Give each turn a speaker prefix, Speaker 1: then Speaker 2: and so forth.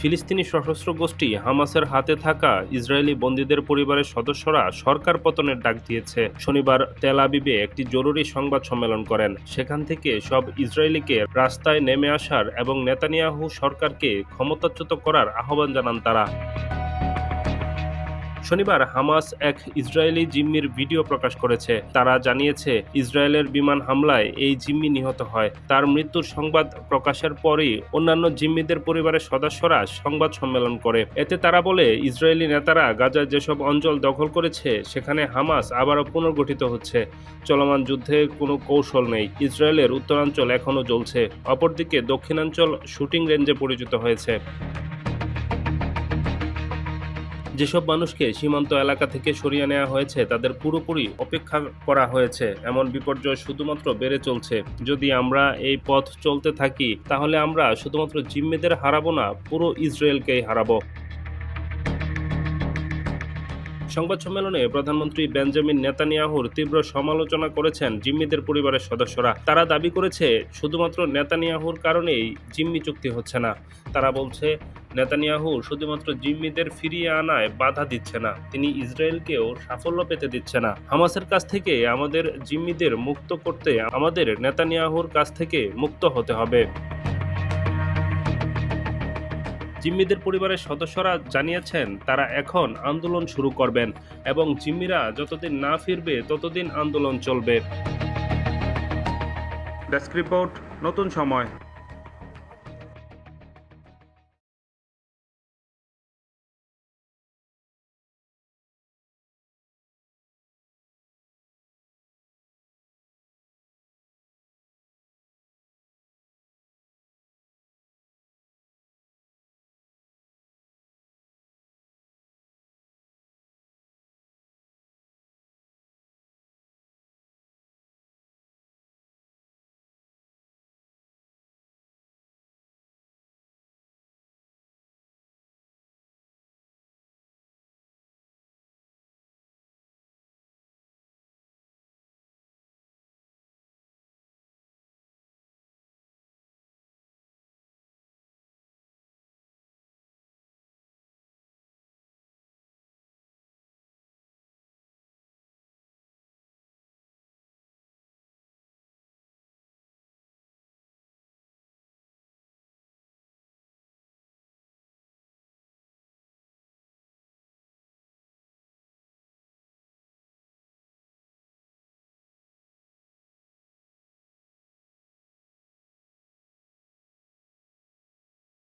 Speaker 1: ফিলিস্তিনি সশস্ত্র গোষ্ঠী হামাসের হাতে থাকা ইসরায়েলি বন্দীদের পরিবারের সদস্যরা সরকার পতনের ডাক দিয়েছে। শনিবার তেল আবিবে একটি জরুরি সংবাদ সম্মেলন করেন। সেখান থেকে সব ইসরায়েলিকে রাস্তায় নেমে আসার এবং নেতানিয়াহু সরকারকে ক্ষমতাচ্যুত করার আহ্বান জানান তারা। শনিবার হামাস এক ইসরায়েলি জিম্মির ভিডিও প্রকাশ করেছে। তারা জানিয়েছে, ইসরায়েলের বিমান হামলায় এই জিম্মি নিহত হয়। তার মৃত্যুর সংবাদ প্রকাশের পরই অন্যান্য জিম্মিদের পরিবারের সদস্যরা সংবাদ সম্মেলন করে। এতে তারা বলে, ইসরায়েলি নেতারা গাজার যেসব অঞ্চল দখল করেছে, সেখানে হামাস আবারও পুনর্গঠিত হচ্ছে। চলমান যুদ্ধে কোনো কৌশল নেই। ইসরায়েলের উত্তরাঞ্চল এখনও জ্বলছে। অপরদিকে দক্ষিণাঞ্চল শুটিং রেঞ্জে পরিচিত হয়েছে। যেসব মানুষকে সীমান্ত এলাকা থেকে সরিয়ে নেওয়া হয়েছে, তাদের পুরোপুরি অপেক্ষা করা হয়েছে। এমন বিপর্যয় শুধুমাত্র বেড়ে চলছে। যদি আমরা এই পথ চলতে থাকি, তাহলে আমরা শুধুমাত্র জিম্মিদের হারাবো না, পুরো ইসরায়েলকেই হারাবো। সংবাদ সম্মেলনে প্রধানমন্ত্রী বেঞ্জামিন নেতানিয়াহুর তীব্র সমালোচনা করেছেন জিম্মিদের পরিবারের সদস্যরা। তারা দাবি করেছে, শুধুমাত্র নেতানিয়াহুর কারণেই জিম্মি চুক্তি হচ্ছে না। তারা বলছে, নেতানিয়াহু শুধুমাত্র জিম্মিদের ফিরিয়ে আনায় বাধা দিচ্ছে না। তিনি ইসরায়েলকেও সাফল্য পেতে দিচ্ছে না। হামাসের কাছ থেকে আমাদের জিম্মিদের মুক্ত করতে আমাদের নেতানিয়াহুর কাছ থেকে মুক্ত হতে হবে। জিম্মিদের পরিবারের সদস্যরা জানিয়েছেন, তারা এখন আন্দোলন শুরু করবেন এবং জিম্মিরা যতদিন না ফিরবে ততদিন আন্দোলন চলবে। ডেস্ক রিপোর্ট, নতুন সময়।